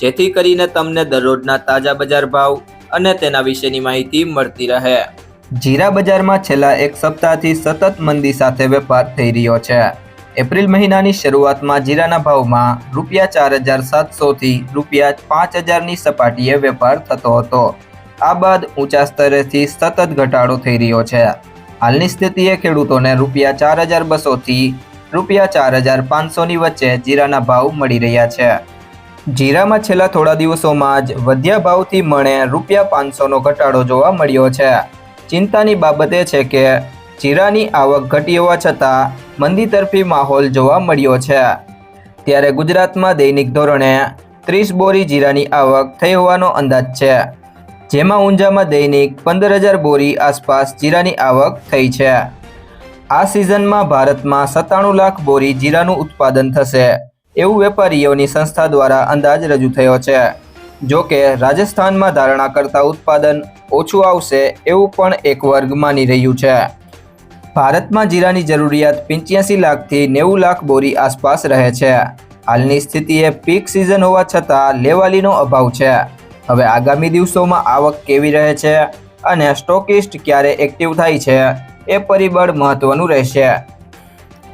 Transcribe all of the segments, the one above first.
જેથી કરીને તમને દરરોજના તાજા બજાર ભાવ અને તેના વિશેની માહિતી મળતી રહે. જીરા બજારમાં છેલ્લા એક સપ્તાહથી સતત મંદી સાથે વેપાર થઈ રહ્યો છે. એપ્રિલ મહિનાની શરૂઆતમાં જીરાના ભાવમાં રૂપિયા ચાર હજાર સાતસોથી રૂપિયા પાંચ હજારની સપાટીએ વેપાર થતો હતો. આ બાદ ઊંચા સ્તરેથી સતત ઘટાડો થઈ રહ્યો છે. હાલની સ્થિતિએ ખેડૂતોને રૂપિયા ચાર હજાર બસોથી રૂપિયા ચાર હજાર પાંચસોની વચ્ચે જીરાના ભાવ મળી રહ્યા છે. જીરામાં છેલ્લા થોડા દિવસોમાં જ વધ્યા ભાવથી મણે રૂપિયા પાંચસોનો ઘટાડો જોવા મળ્યો છે. ચિંતાની બાબત એ છે કે જીરાની આવક ઘટી હોવા છતાં મંદી તરફી માહોલ જોવા મળ્યો છે. ત્યારે ગુજરાતમાં દૈનિક ધોરણે ત્રીસ બોરી જીરાની આવક થઈ હોવાનો અંદાજ છે. જેમાં ઊંઝામાં દૈનિક પંદર હજાર બોરી આસપાસ જીરાની આવક થઈ છે. આ સિઝનમાં ભારતમાં સત્તાણું લાખ બોરી જીરાનું ઉત્પાદન થશે. એવું વેપારીઓની સંસ્થા દ્વારા અંદાજ રજૂ થયો છે. જો કે, રાજસ્થાનમાં ધારણા કરતા ઉત્પાદન ઓછું આવશે એવું પણ એક વર્ગ માની રહ્યું છે. ભારતમાં જીરાની જરૂરિયાત પંચ્યાસી લાખથી નેવું લાખ બોરી આસપાસ રહે છે. હાલની સ્થિતિએ પીક સિઝન હોવા છતાં લેવાલીનો અભાવ છે. હવે આગામી દિવસોમાં આવક કેવી રહે છે અને સ્ટોકિસ્ટ ક્યારે એક્ટિવ થાય છે, એ પરિબળ મહત્વનું રહેશે.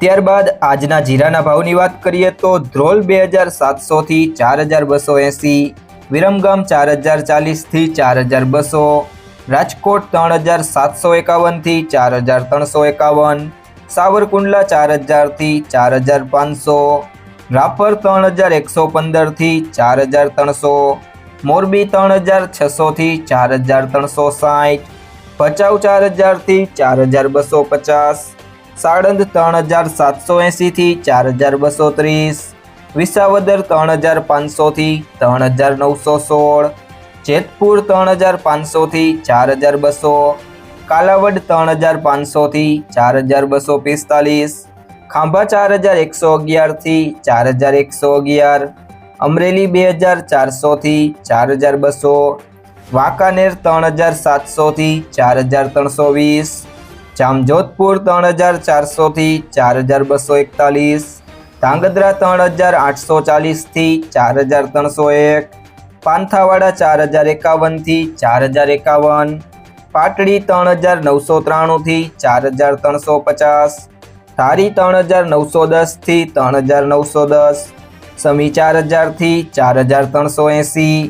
ત્યારબાદ આજના જીરાના ભાવની વાત કરીએ તો ધ્રોલ બે હજાર સાતસોથી ચાર હજાર બસો એંસી, વિરમગામ ચાર હજાર ચાલીસથી ચાર હજાર બસો, રાજકોટ ત્રણ હજાર સાતસો એકાવનથી ચાર હજાર ત્રણસો એકાવન, સાવરકુંડલા ચાર હજારથી ચાર હજાર પાંચસો, રાપર ત્રણ હજાર એકસો પંદરથી ચાર હજાર ત્રણસો, મોરબી ત્રણ હજાર છસોથી ચાર હજાર ત્રણસો સાઠ, ભચાઉ ચાર હજારથી ચાર હજાર બસો પચાસ સાણંદ ત્રણ હજાર સાતસો એંસીથી ચાર હજાર બસો ત્રીસ. વિસાવદર ત્રણ હજાર પાંચસોથી ત્રણ હજાર નવસો સોળ. જેતપુર ત્રણ હજાર પાંચસોથી ચાર હજાર બસો. કાલાવડ ત્રણ હજાર પાંચસોથી ચાર હજાર બસો પિસ્તાલીસ. ખાંભા ચાર હજાર એકસો અગિયારથી ચાર હજાર એકસો અગિયાર. અમરેલી બે હજાર ચારસોથી ચાર હજાર બસો. વાંકાનેર ત્રણ હજાર સાતસોથી ચાર હજાર ત્રણસો વીસ. જામજોધપુર ત્રણ હજાર ચારસોથી ચાર હજાર બસો એકતાલીસ, ધાંગધ્રા ત્રણ હજાર આઠસો ચાલીસથી ચાર હજાર ત્રણસો એક, પાંથાવાડા ચાર હજાર એકાવનથી ચાર હજાર એકાવન, પાટડી ત્રણ હજાર નવસો ત્રાણુંથી ચાર હજાર ત્રણસો પચાસ, ધારી ત્રણ હજાર નવસો દસથી ત્રણ હજાર નવસો દસ, સમી ચાર હજારથી ચાર હજાર ત્રણસો એંસી,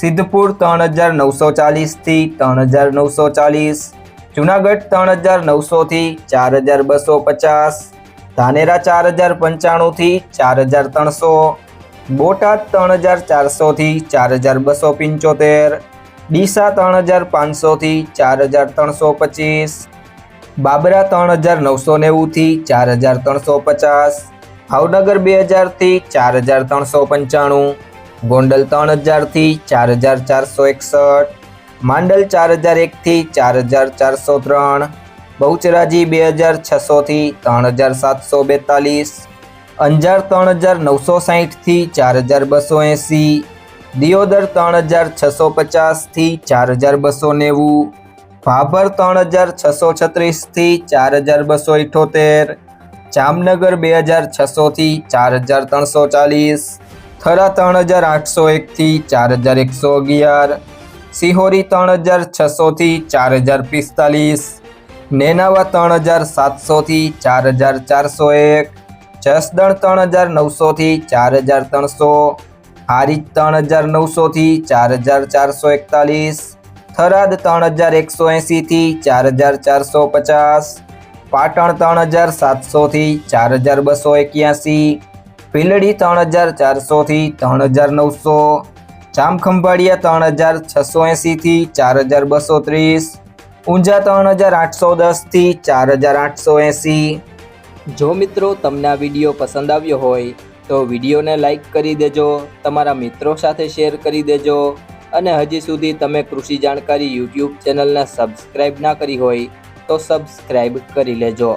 સિદ્ધપુર ત્રણ હજાર નવસો ચાલીસથી ત્રણ હજાર નવસો ચાલીસ જુનાગઢ ત્રણ હજાર નવસોથી ચાર હજાર બસો પચાસ, ધાનેરા ચાર હજાર પંચાણુંથી ચાર હજાર ત્રણસો, બોટાદ ત્રણ હજાર ચારસોથી ચાર હજાર બસો પંચોતેર, ડીસા ત્રણ હજાર પાંચસોથી ચાર હજાર ત્રણસો પચીસ, બાબરા ત્રણ હજાર નવસો નેવુંથી ચાર હજાર ત્રણસો પચાસ, ભાવનગર બે હજારથી ચાર હજાર ત્રણસો પંચાણું, ગોંડલ ત્રણ હજારથી ચાર હજાર ચારસો એકસઠ માંડલ ચાર હજાર એકથી ચાર હજાર ચારસો ત્રણ, બહુચરાજી બે હજાર છસોથી ત્રણ હજાર સાતસો બેતાલીસ, અંજાર ત્રણ હજાર નવસો સાહીઠથી ચાર હજાર બસો એંસી, દિયોદર ત્રણ હજાર છસો પચાસથી ચાર હજાર બસો નેવું, ભાભર ત્રણ હજાર છસો છત્રીસથી ચાર હજાર બસો ઇઠોતેર, જામનગર બે હજાર છસોથી ચાર હજાર ત્રણસો ચાલીસ, થરા ત્રણ હજાર આઠસો એકથી ચાર હજાર એકસો અગિયાર સિહોરી ત્રણ હજાર છસોથી ચાર હજાર પિસ્તાલીસ, નેનાવા ત્રણ હજાર સાતસોથી ચાર હજાર ચારસો એક, જસદણ ત્રણ હજાર નવસોથી ચાર હજાર ત્રણસો, હારીજ ત્રણ હજાર નવસોથી ચાર હજાર ચારસો એકતાલીસ, થરાદ ત્રણ હજાર એકસો એંસીથી ચાર હજાર ચારસો પચાસ, પાટણ ત્રણ હજાર સાતસોથી ચાર હજાર બસો એક્યાસી, ભીલડી ત્રણ હજાર ચારસોથી ત્રણ હજાર નવસો જામખંભાળિયા ત્રણ હજાર છસો એંસીથી ચાર હજાર બસો ત્રીસ ઊંઝા ત્રણ હજાર આઠસો દસથી ચાર હજાર આઠસો એંસી જો મિત્રો તમને આ વીડિયો પસંદ આવ્યો હોય, તો વિડીયોને લાઈક કરી દેજો, તમારા મિત્રો સાથે શેર કરી દેજો, અને હજી સુધી તમે કૃષિ જાણકારી યુટ્યુબ ચેનલને સબસ્ક્રાઇબ ના કરી હોય, તો સબસ્ક્રાઇબ કરી લેજો.